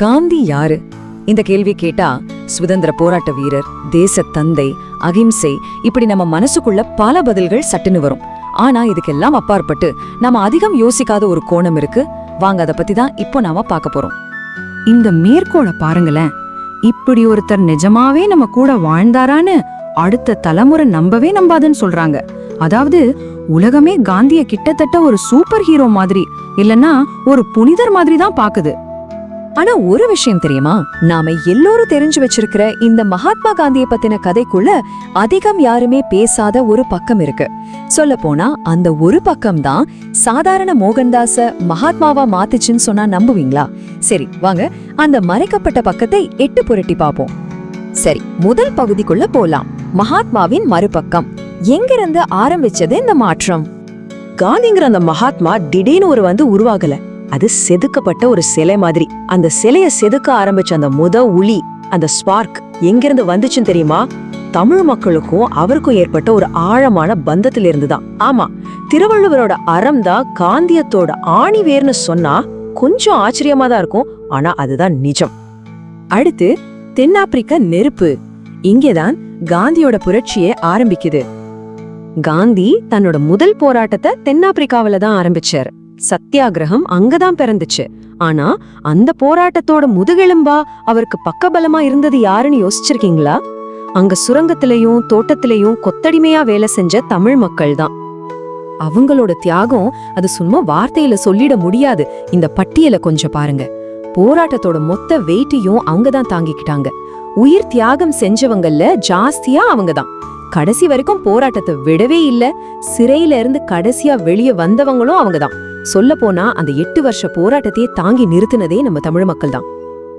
காந்தி யாரு? இந்த கேள்வி கேட்டா சுதந்திர போராட்ட வீரர் தேச தந்தை அகிம்சை இப்படி நம்ம மனசுக்குள்ள பல பதில்கள் சட்டுன்னு வரும். ஆனா இதுக்கெல்லாம் அப்பாற்பட்டு நம்ம அதிகம் யோசிக்காத ஒரு கோணம் இருக்கு. வாங்க அதை பத்தி தான் இப்போ நாம பார்க்க போறோம். இந்த மேற்கோளை பாருங்களேன். இப்படி ஒருத்தர் நிஜமாவே நம்ம கூட வாழ்ந்தாரான்னு அடுத்த தலைமுறை நம்பவே நம்பாதுன்னு சொல்றாங்க. அதாவது உலகமே காந்திய கிட்டத்தட்ட ஒரு சூப்பர் ஹீரோ மாதிரி இல்லனா ஒரு புனிதர் மாதிரி தான் பாக்குது ஆனா ஒரு விஷயம் தெரியுமா? நாம எல்லோரும் தெரிஞ்சு வச்சிருக்கிற இந்த மகாத்மா காந்திய பத்தின கதைக்குள்ள அதிகம் யாருமே பேசாத ஒரு பக்கம் இருக்கு. சொல்ல போனா அந்த ஒரு பக்கம் தான் சாதாரண மோகன்தாஸ மகாத்மாவா மாத்துச்சுன்னு சொன்னா நம்புவீங்களா? சரி வாங்க அந்த மறைக்கப்பட்ட பக்கத்தை எட்டு புரட்டி பாப்போம் சரி முதல் பகுதிக்குள்ள போலாம். மகாத்மாவின் மறுபக்கம். எங்கிருந்து ஆரம்பிச்சது இந்த மாற்றம்? காந்திங்கிற அந்த மகாத்மா திடீர்னு ஒரு வந்து உருவாகல. அது செதுக்கப்பட்ட ஒரு சிலை மாதிரி. அந்த சிலைய செதுக்க ஆரம்பிச்ச அந்த முத உளி அந்த ஸ்பார்க் எங்கிருந்து வந்துச்சுன்னு தெரியுமா? தமிழ் மக்களுக்கும் அவருக்கும் ஏற்பட்ட ஒரு ஆழமான பந்தத்துல இருந்துதான் ஆமா திருவள்ளுவரோட அறம் தான் காந்தியத்தோட ஆணி வேர்னு சொன்னா கொஞ்சம் ஆச்சரியமா தான் இருக்கும். ஆனா அதுதான் நிஜம். அடுத்து தென்னாப்பிரிக்க நெருப்பு. இங்கேதான் காந்தியோட புரட்சியே ஆரம்பிக்குது. காந்தி தன்னோட முதல் போராட்டத்தை தென்னாப்பிரிக்காவில தான் ஆரம்பிச்சார். சத்தியாகிரகம் அங்கதான் பிறந்துச்சு. ஆனா அந்த போராட்டத்தோட முதுகெலும்பா அவருக்கு பக்கபலமா இருந்தது யாருன்னு யோசிச்சிருக்கீங்களா? அங்க சுரங்கத்திலையும் தோட்டத்திலையும் கொத்தடிமையா வேலை செஞ்ச தமிழ் மக்கள் தான் அவங்களோட தியாகம் அது சும்மா வார்த்தையில சொல்லிட முடியாது. இந்த பட்டியலை கொஞ்சம் பாருங்க. போராட்டத்தோட மொத்த வெயிட்டையும் அவங்க தான் தாங்கிக்கிட்டாங்க. உயிர் தியாகம் செஞ்சவங்கல்ல ஜாஸ்தியா அவங்க தான் கடைசி வரைக்கும் போராட்டத்தை விடவே இல்ல. சிறையில இருந்து கடைசியா வெளியே வந்தவங்களும் அவங்க தான் சொல்ல போனா அந்த எட்டு வருஷ போராட்டத்தையே தாங்கி நிறுத்தினதே நம்ம தமிழ் மக்கள் தான்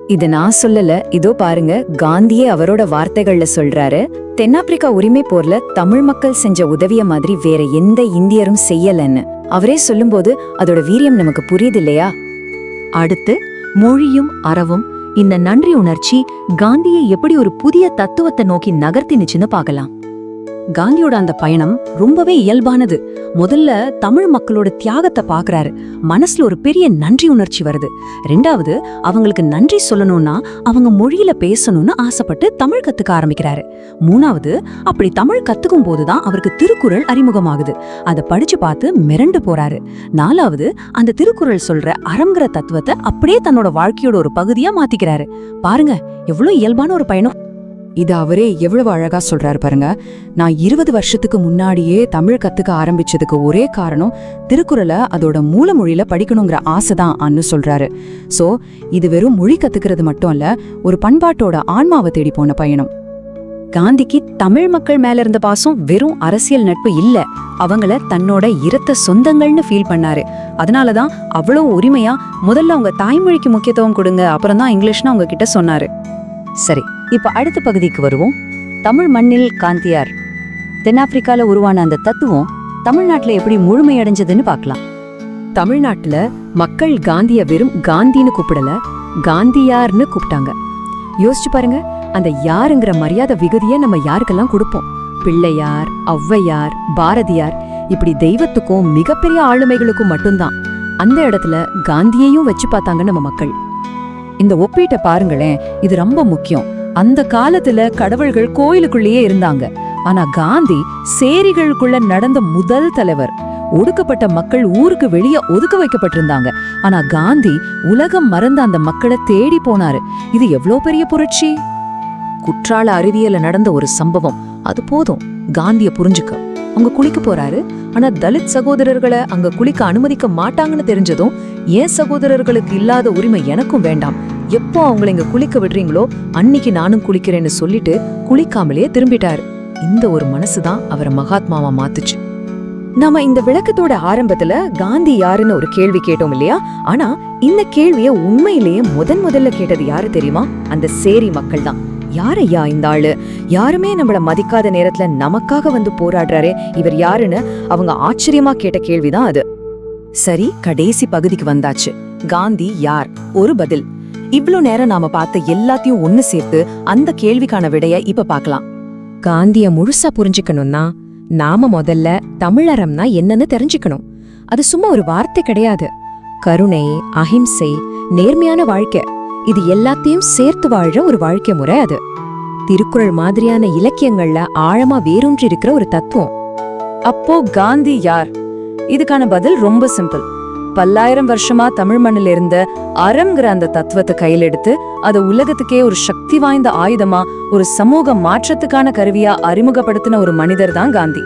இது நான் சொல்லல. இதோ பாருங்க காந்தியே அவரோட வார்த்தைகள்ல சொல்றாரு. தென்னாப்பிரிக்கா உரிமை போர்ல தமிழ் மக்கள் செஞ்ச உதவிய மாதிரி வேற எந்த இந்தியரும் செய்யலன்னு. அவரே சொல்லும்போது அதோட வீரியம் நமக்கு புரியுது இல்லையா அடுத்து மொழியும் அறவும். இந்த நன்றி உணர்ச்சி காந்தியை எப்படி ஒரு புதிய தத்துவத்தை நோக்கி நகர்த்தினுச்சுன்னு பார்க்கலாம். காந்தியோட அந்த பயணம் ரொம்பவே இயல்பானது. முதல்ல தமிழ் மக்களோட தியாகத்தை பாக்குறாரு மனசுல ஒரு பெரிய நன்றி உணர்ச்சி வருது. ரெண்டாவது அவங்களுக்கு நன்றி சொல்லணும்னா அவங்க மொழியில பேசணும்னு ஆசைப்பட்டு தமிழ் கத்துக்க ஆரம்பிக்கிறாரு. மூணாவது அப்படி தமிழ் கத்துக்கும் போதுதான் அவருக்கு திருக்குறள் அறிமுகமாகுது. அதை படிச்சு பார்த்து மிரண்டு போறாரு. நாலாவது அந்த திருக்குறள் சொல்ற அறம்ங்கிற தத்துவத்தை அப்படியே தன்னோட வாழ்க்கையோட ஒரு பகுதியா மாத்திக்கிறாரு. பாருங்க எவ்வளவு இயல்பான ஒரு பயணம். இது அவரே எவ்வளவு அழகா சொல்றாரு பாருங்க. நான் இருபது வருஷத்துக்கு முன்னாடியே தமிழ் கத்துக்க ஆரம்பிச்சதுக்கு ஒரே காரணம் திருக்குறளை அதோட மூல மொழியில படிக்கணுங்கிற ஆசைதான் அன்னு சொல்றாரு. சோ இது வெறும் மொழி கத்துக்கிறது மட்டும் இல்ல ஒரு பண்பாட்டோட ஆன்மாவை தேடி போன பயணம். காந்திக்கு தமிழ் மக்கள் மேல இருந்த பாசம் வெறும் அரசியல் நட்பு இல்ல அவங்கள தன்னோட இரத்த சொந்தங்கள்னு ஃபீல் பண்ணாரு. அதனாலதான் அவ்வளவு உரிமையா முதல்ல உங்க தாய்மொழிக்கு முக்கியத்துவம் கொடுங்க அப்புறம் தான் இங்கிலீஷ்னு அவங்க கிட்ட சொன்னாரு. சரி இப்ப அடுத்த பகுதிக்கு வருவோம். தமிழ் மண்ணில் காந்தியார். தென்னாப்பிரிக்கால உருவான அந்த தத்துவம் தமிழ்நாட்டுல எப்படி முழுமையடைஞ்சதுன்னு பார்க்கலாம். தமிழ்நாட்டுல மக்கள் காந்திய வெறும் காந்தின்னு கூப்பிடல காந்தியார்னு கூப்பிட்டாங்க. யோசிச்சு பாருங்க அந்த யாருங்கிற மரியாதை விகுதியை நம்ம யாருக்கெல்லாம் கொடுப்போம்? பிள்ளையார் ஔவையார் பாரதியார் இப்படி தெய்வத்துக்கும் மிகப்பெரிய ஆளுமைகளுக்கும் மட்டும்தான். அந்த இடத்துல காந்தியையும் வச்சு பார்த்தாங்க நம்ம மக்கள். இந்த ஒப்பீட்டை பாருங்களேன் இது ரொம்ப முக்கியம். அந்த காலத்துல கடவுள்கள் கோயிலுக்குள்ளேயே இருந்தாங்க. ஆனா காந்தி சேரிகளுக்குள்ள நடந்த முதல் தலைவர். ஒடுக்கப்பட்ட மக்கள் ஊருக்கு வெளியே ஒதுக்க வைக்கப்பட்டிருந்தாங்க. ஆனா காந்தி உலகம் மறந்த அந்த மக்களை தேடி போனாரு. இது எவ்வளோ பெரிய புரட்சி? குற்றால அறிவியல நடந்த ஒரு சம்பவம். அது போதும். காந்திய புரிஞ்சுக்க. அவங்க குளிக்க போறாரு. ஆனா தலித் சகோதரர்களை அங்க குளிக்க அனுமதிக்க மாட்டாங்கன்னு தெரிஞ்சதும் ஏன் சகோதரர்களுக்கு இல்லாத உரிமை எனக்கும் வேண்டாம். எப்போ அவங்கள இங்க குளிக்க விடுறீங்களோ அன்னைக்கு நானும் குளிக்கிறேன்னு சொல்லிட்டு குளிக்காமலேயே திரும்பிட்டாரு. இந்த ஒரு மனசுதான் அவரை மகாத்மாவா மாத்துச்சு. நாம இந்த விளக்கத்தோட ஆரம்பத்துல காந்தி யாருன்னு ஒரு கேள்வி கேட்டோம் இல்லையா? ஆனா இந்த கேள்விய உண்மையிலேயே முதன் முதல்ல கேட்டது யாரு தெரியுமா? அந்த சேரி மக்கள் தான். யாரையா இந்த ஆளு? யாருமே நம்மள மதிக்காத நேரத்துல நமக்காக வந்து போராடுறாரே? இவர் யாருன்னு அவங்க ஆச்சரியமா கேட்ட கேள்விதான் அது. சரி கடைசி பகுதிக்கு வந்தாச்சு. காந்தி யார்? ஒரு பதில். இவ்ளோ நேரம் நாம பார்த்த எல்லாத்தையும் ஒன்னு சேர்த்து அந்த கேள்விக்கான விடைய இப்ப பார்க்கலாம். காந்திய முழுசா புரிஞ்சுக்கணும்னா நாம முதல்ல தமிழறம்னா என்னன்னு தெரிஞ்சுக்கணும். அது சும்மா ஒரு வார்த்தை கிடையாது. கருணை அஹிம்சை நேர்மையான வாழ்க்கை. இது எல்லாத்தையும் சேர்த்து வாழ்ற ஒரு வாழ்க்கை முறை அது. திருக்குறள் மாதிரியான இலக்கியங்கள்ல ஆழமா வேரூன்றி இருக்கிற ஒரு தத்துவம். அப்போ காந்தி யார்? இதுக்கான பதில் ரொம்ப சிம்பிள் பல்லாயிரம் வருஷமா தமிழ் மண்ணில் இருந்த அறம்ங்கிற அந்த தத்துவத்தை கையில் எடுத்து அதை உலகத்துக்கே ஒரு சக்தி வாய்ந்த ஆயுதமா ஒரு சமூக மாற்றத்துக்கான கருவியா அறிமுகப்படுத்தின ஒரு மனிதர் தான் காந்தி.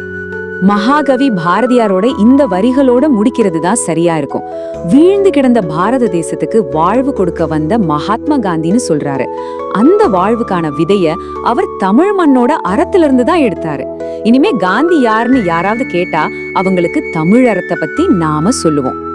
மகாகவி பாரதியாரோட இந்த வரிகளோட முடிக்கிறது தான் சரியா இருக்கும். வீழ்ந்து கிடந்த பாரத தேசத்துக்கு வாழ்வு கொடுக்க வந்த மகாத்மா காந்தின்னு சொல்றாரு. அந்த வாழ்வுக்கான விதைய அவர் தமிழ் மண்ணோட அறத்திலிருந்து தான் எடுத்தாரு. இனிமே காந்தி யாருன்னு யாராவது கேட்டா அவங்களுக்கு தமிழ் அறத்தை பத்தி நாம சொல்லுவோம்.